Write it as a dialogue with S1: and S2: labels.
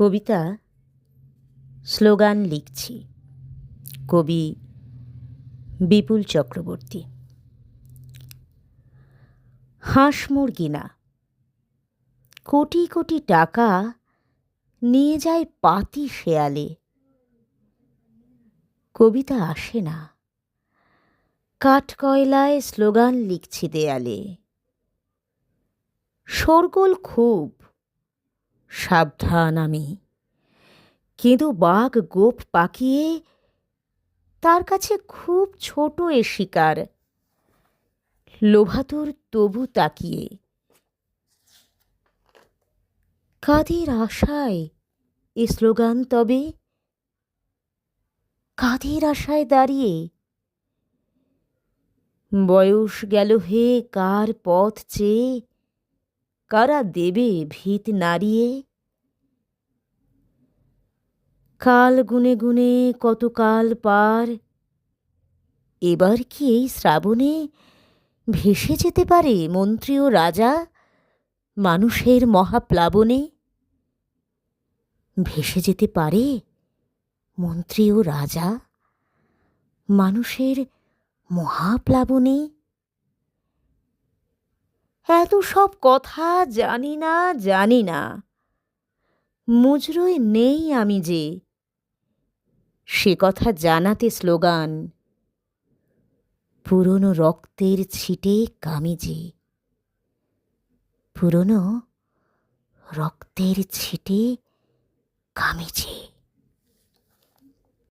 S1: কবিতা slogan লিখছি। কবি বিপুল চক্রবর্তী। হাঁস মুরগি না। কোটি কোটি টাকা নিয়ে যায় পাতি শেয়ালে। কবিতা আসে না। কাঠকয়লায় স্লোগান লিখছি দেয়ালে। শোরগোল খুব। সাবধান আমি। কিন্তু বাঘ গোপ পাকিয়ে তার কাছে খুব ছোট এ শিকার। লোভাতুর তবু তাকিয়ে। কাদের আশায় এ স্লোগান তবে? কাদের আশায় দাঁড়িয়ে? বয়স গেল হে, কার পথ চেয়ে? কারা দেবে ভিত নাড়িয়ে কাল গুনে গুনে কত কাল পার। এবার কি এই শ্রাবণে ভেসে যেতে পারে মন্ত্রী ও রাজা মানুষের মহাপ্লাবনে? ভেসে যেতে পারে মন্ত্রী ও রাজা মানুষের মহাপ্লাবনে? এত সব কথা জানি না জানি না। মুজরোয় নেই আমি যে। সে কথা জানাতে স্লোগান, পুরনো রক্তের ছিটে কামিজে। পুরনো রক্তের ছিটে কামিজে।